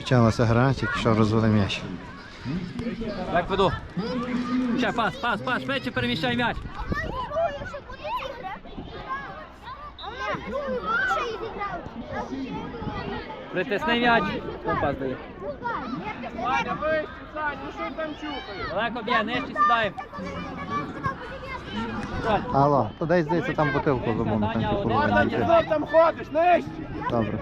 Почалася гра, тільки що розвели м'яч. Так веду. Ще пас, пас, пас, швидше переміщай м'яч. Притисни м'яч. Пас дає? Ваня, вище, Саня, ну що там чухаєш? Далеко б'є, нижче сідаємо. Алло, то десь здається там бутилку типу Марта, ти знов там ходиш, нижче. Добре.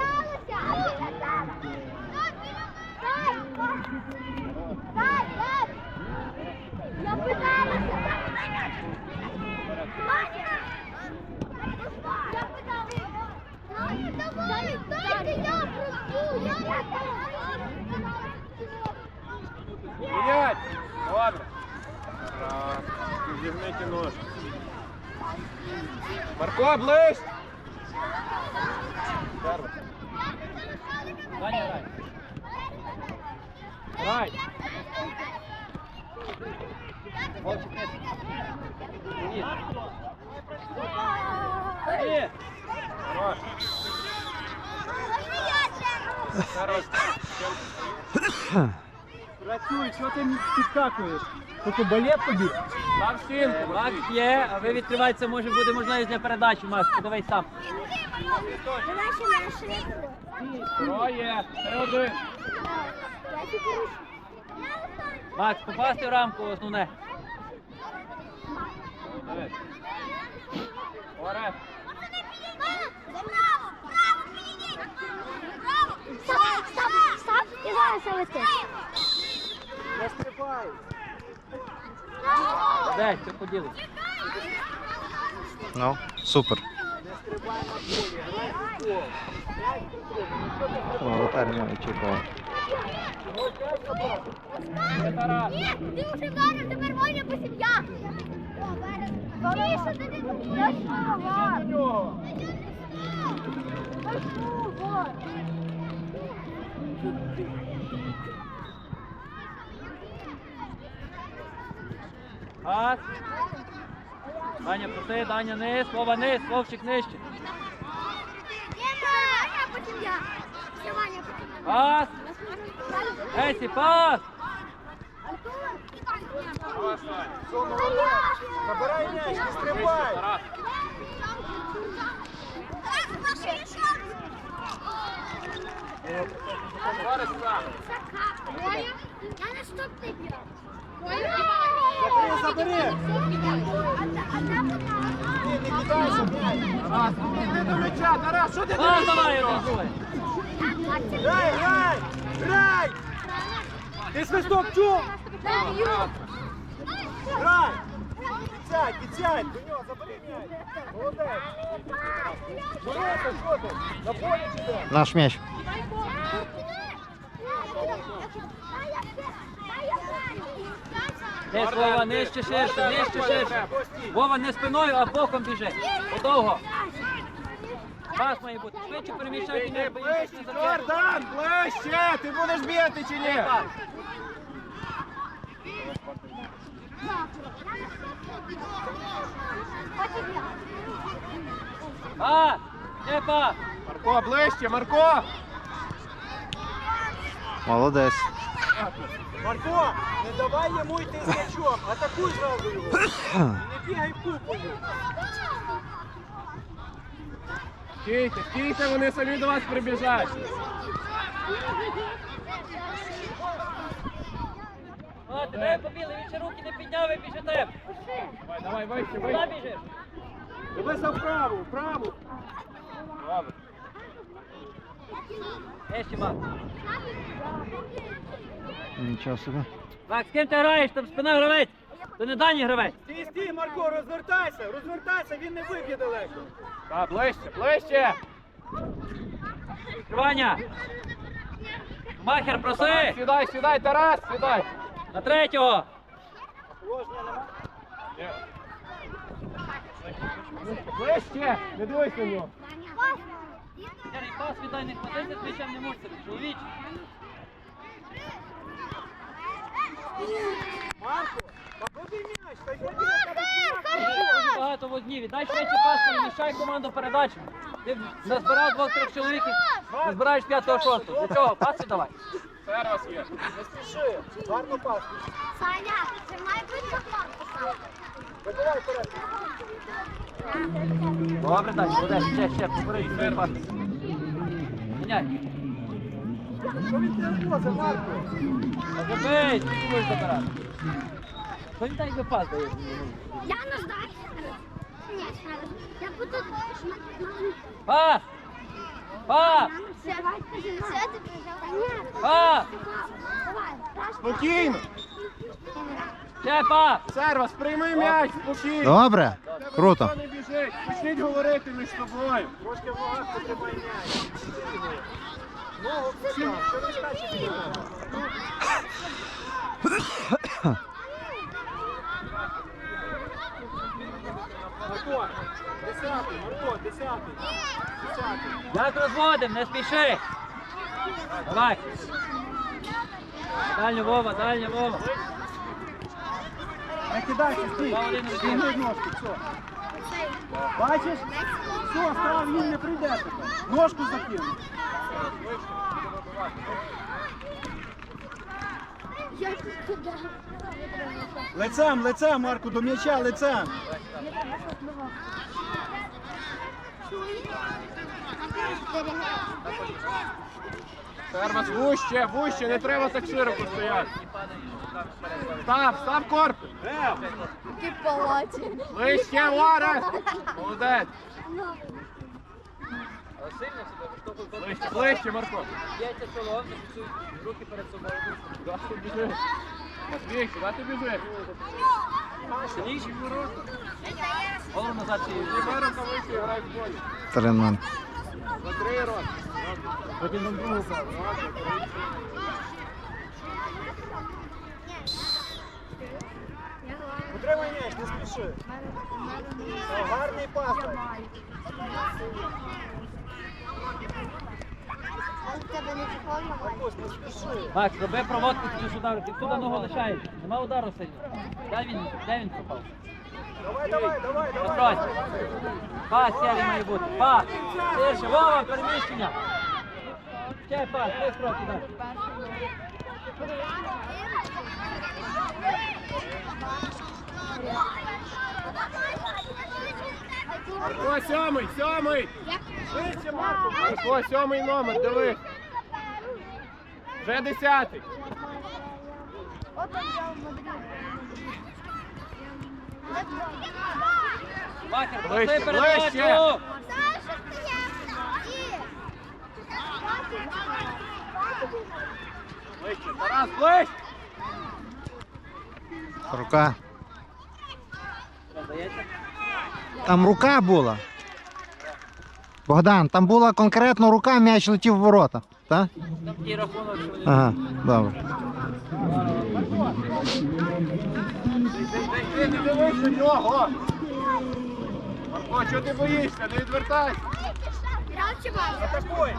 Я питалася. Я питалася. Давай, дайте я пройду. Я Мінять. Добре. Раз. Зігнити ножки. Марко, ближче. Хорош. Працюй, що ти підскакуєш? Тобто балет тобі? Стінку. Макс є, а ви відкриваєте, може буде можливість для передачі, Макс, подивись сам. Троє. Один. Макс, попасти в рамку основне. Дивись. Оре. І зараз. Не стрибай. Десь, це поділиш. Ну, супер. Воротар не очікував. Ні, ти вже вдарив, тепер моя посім'я. Скоріше, ти не винувати. Нього. Пас. Даня, проси, Даня, низ, Вова, низ, Вовчик нижче. Пас. Есі, пас. Забирай м'яч, не стрибай. Я на стоп ти Забери, забери. Ні, не кидайся, блядь. Іди до м'яча. Тарас, що ти дивишся? давай. Грай, грай, грай. Ти свисток чув? Грай. Підсядь, підсядь. До нього, забери м'яч. Молодець. Борися, що ти? На полі чи де? Наш м'яч. Низ, Вова, нижче, ширше, нижче, ширше. Вова, не спиною, а боком біжи. Подовго. Пас має бути. Швидше переміщайте Іди ближче. Ти будеш б'яти чи ні? Не пас. Марко, ближче, Марко. Молодець. Марко, не давай йому йти з м'ячом, атакуй зразу його. Не бігай купою. Стійте, стійте, вони самі до вас прибіжать. От, дай побіли, він ще руки не підняв і біжите. Давай, давай, вище, Куди вище. біжиш? Дивися вправо, вправо. Добре. Нижче, Макс. Нічого собі. Макс, з ким ти граєш? Там спина гравець. То не Дані гравець. Стій, стій, Марко, розвертайся, розвертайся, він не виб'є далеко. Так, ближче, ближче. Ваня. Махер, проси. Сідай, сідай, Тарас, сідай. На третього. Ближче, не дивись на нього. Пас віддай, не хватайся з м'ячем, не мучся. Чоловіч. Марко, та м'яч, та й ходи. Дуже багато воднів. Віддай швидше пас захищай команду передачі. Ти назбирав двох-трьох чоловіків, ти збираєш п'ятого шостого. Для чого? Паси давай. Сервас є. Не спіши. Гарно пас. Саня, це має бути захват. Вибивай вперед. Добре, далі, молодець, ще, ще, попередньо, ще пас. Міняй. Що він тебе возить, Марко? Забий, ти будеш забирати. Що він так якби пас дає? Я не знаю. Ні, я буду... Пас! Пас! Раз. Спокійно. Ще! Сервас, прийми м'яч, спокійно. Добре. Тебе Круто. ніхто не біжить. Почніть говорити між собою. Трошки в ногах потримай м'яч. Що скаче. Марко, десятий, Марко, десятий. Десятий. Як розводим, не спіши! Давай! Дальня Вова, дальня Вова! Не кидайся, стій. Ножку, все. Бачиш? Все, став, він не прийде тепер. Ножку закинув. Я туди. Лицем, лицем, Марко, до м'яча, лицем. Сервас, вуще, вуще, не треба так широко стояти. Став, став корпус. Ти палаці. Вище, Лара. Молодець. Сильно себе Ближче, ближче, Марко. Не фіксуй руки перед собою. Куди ти біжиш? Матвій, куди ти біжиш? Сильніший ворот. Назад чи грай в бой. Тренман. За три роки. Утримай м'яч, не спіши. Гарний пас. Макс, роби проводку плюс удару. Ти туди ногу лишаєш. Нема удару сильно. Де він, де він попав? Давай, давай, давай, давай. Пас, сяли має бути. Пас. Ширше, Вова, переміщення. Ще пас, три строки далі. Марко, сьомий, сьомий. Швидше, Марко. Марко, сьомий номер, дивись. Вже десятий. От он взяв Мадрид. Проси передачу. ближче. Тарас. Рука. Там рука була. Богдан, там була конкретно рука, м'яч летів в ворота. Так? Там рахунок. Ага, добре. На нього. Марко, чого ти боїшся? Не відвертайся. Атакуй.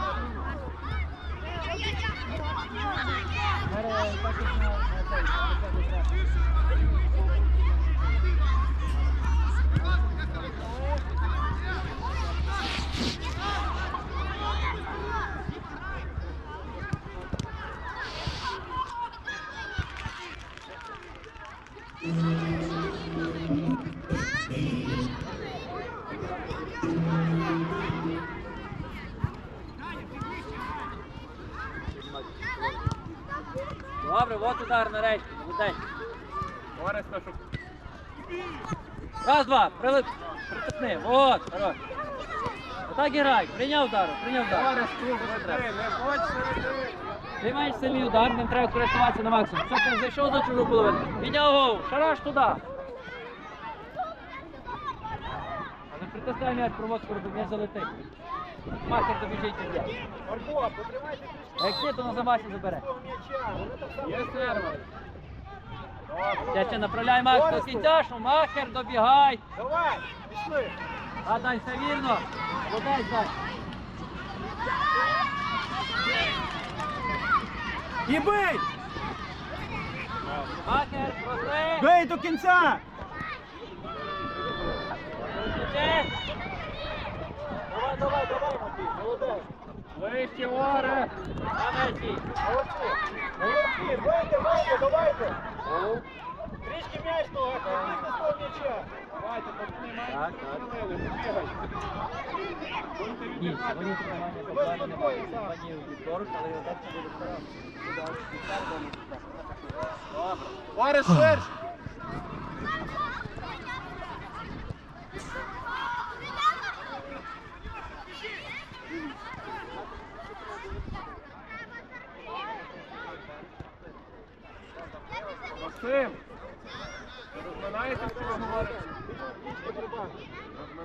Добре, от удар нарешті. Молодець. Корисно, щоб Раз, два, прилип, притисни. Вот, хорош. Отак і грай. Прийняв удар, прийняв удар. Користь тут веди, не ходь середини. Ти маєш сильний удар, ним треба користуватися на максимум. Все, ти зайшов за чужу половину. Підняв голову, шараш туди. Але притискай м'яч проводку, щоб не залетить. Макер добіжить і б'є. Марко, потримайте трішки як ні, то на замасі забере. Є сервас. Я ще направляй Макс до кінця, що Махер добігай. Давай, пішли. А дай все вірно. Молодець, дай. І бий! Бий до кінця! Давай, давай, Матвій, молодець. Вище, Оре. Давайте. Молодці. Молодці, вийде, вийде, давайте. Трішки м'яч того, активуйте з того м'яча. Давайте, Так, так. Ні, сьогодні тренування покладено сьогодні вівторок, але його так буде скоро. Добре. Оре, ширше. Максим, ви розминаєтеся, що ви говорите? Розминаєтеся, Максим. І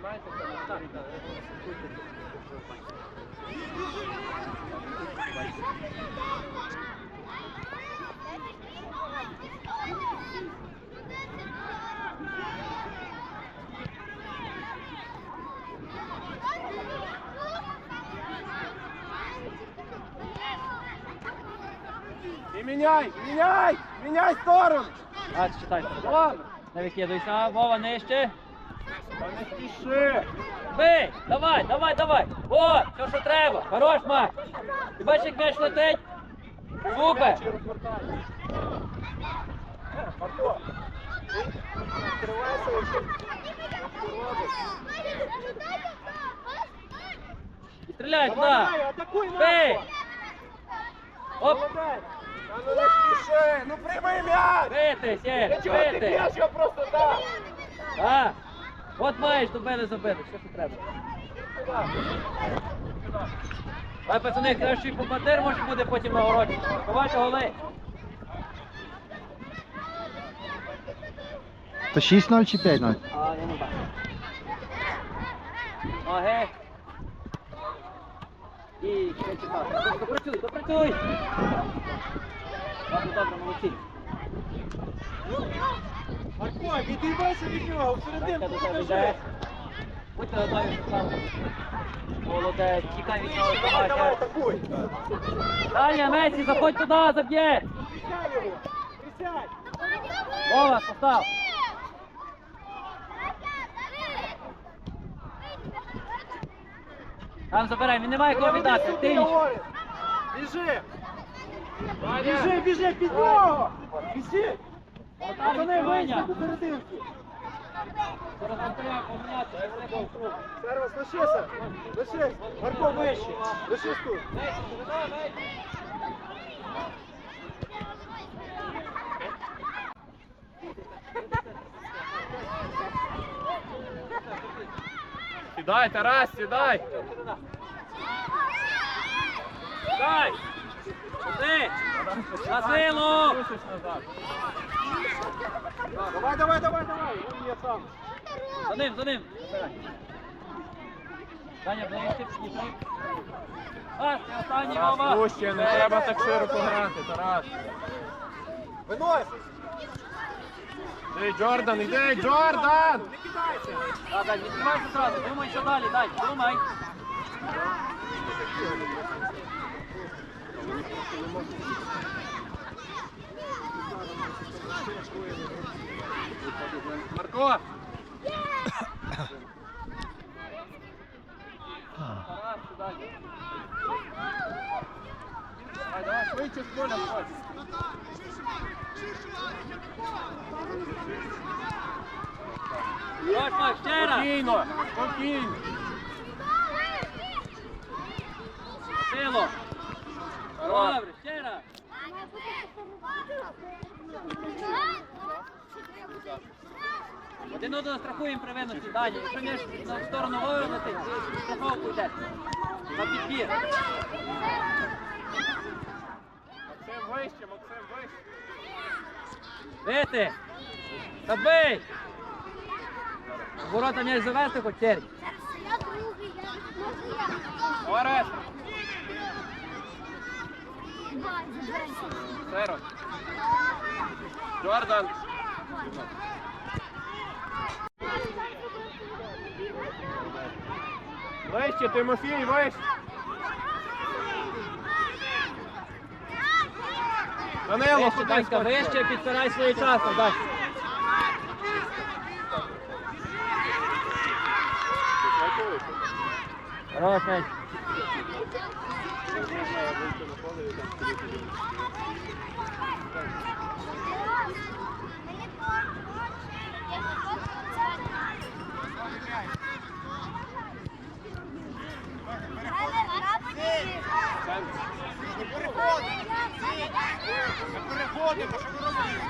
міняй, міняй, міняй сторону. А, читай. Ладно. Не викидуйся, Вова нижче. Та не спіши. Бий! Давай, давай, давай! О, все, що треба! Хорош, Макс! Ти бачиш, як м'яч летить? Супер! Марко, тривайся, якщо І стріляй Давай, туди! атакуй, Бий! Марко. Оп! Молодець. Та ну не спіши, ну прийми м'яч. Бити, Для Сєр! чого ти Бити! б'єш його просто так? А! От маєш до мене забити, все, що треба. Давай, пацани, кращий бомбардир може буде потім на городі. Ховайте голи. То 6-0 чи 5-0? А, я не бачу. Ноги. І ще чекати. Допрацюй, допрацюй. Добре, добре, молодці. Марко, відіймайся від нього, всерединку покажи. Будьте Степан. Молодець, тікай від нього, Давай, давай, атакуй. Далі, Месі, заходь туди, заб'є. Присядь його, присядь. Вова, постав. Там забирай, він не має кого віддати. Ти Ти Біжи. Біжи, біжи під нього. Біжи. Пацани. Сервис, лишися. Лишись. Марко, вище. Лишись тут. Сідай, Тарас, сідай. Дай! Туди! На силу! Давай, давай, давай, давай. Є сам. За ним, за ним! Даня, ближче, підійди. Пас, ти останній, Вова! вище, не треба так широко грати, Тарас. Винось. Іди, Джордан, іди, Джордан! Не кидайся. Да, Дань, не відкривайся зразу, думай, що далі, дай, думай. Марко! Тарас, сюди. Давай, давай, швидше з поля виходь. Хорош, Макс, ще раз! Спокійно, спокійно. На силу! Добре, ще раз! Один одного страхуємо привинності, Дані. Якщо м'яч на сторону Вови летить, ви страховку йдете. На підбір. Максим вище, Максим вище. Бити! Забий! Ворота м'яч завести хоч Сергій. Я другий, я можу я. Орес, Давай, забирайся. Серо. Джордан. Вище, Тимофій, вище. Данило, Вище, Данька, вище, підпирай своєчасно, Дань. Хорош, Меч. Не переходимо! Не переходимо, що ви робите?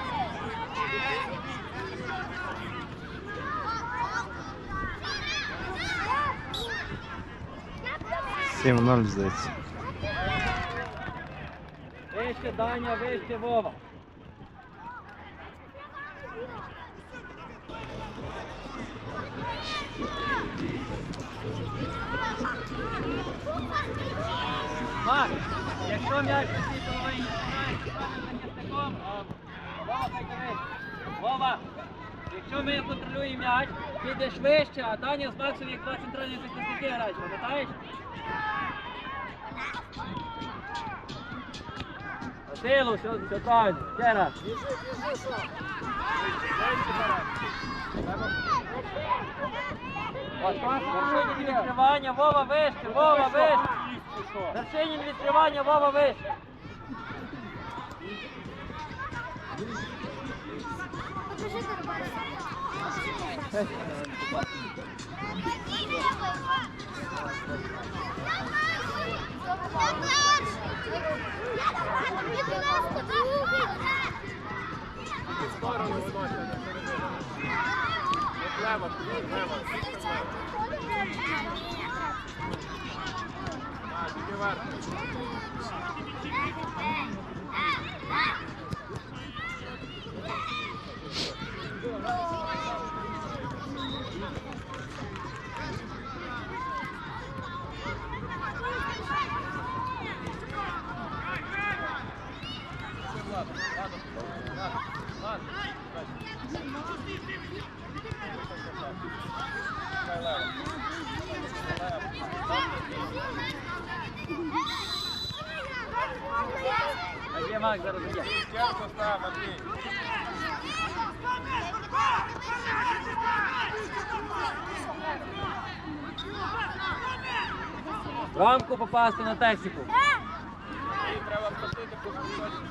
7-0, здається. Вище, Даня, вище, Вова. Марк, якщо м'яч у цій половині починає захисником, Вова дивись. Вова, якщо ми контролюємо м'яч, підеш вище, а Даня з Максом як два центральні захисники грають, пам'ятаєш? Силу, правильно. Ще раз. Вершинін відкривання, Вова вище, Вова вище. Вершинін відкривання, Вова вище. В сторону виносять на середину. От Лево, лево. А, тільки вверх. А є Мак зараз є. Стінку став, Матвій. В рамку попасти на техніку. Треба вкотити по кусочку.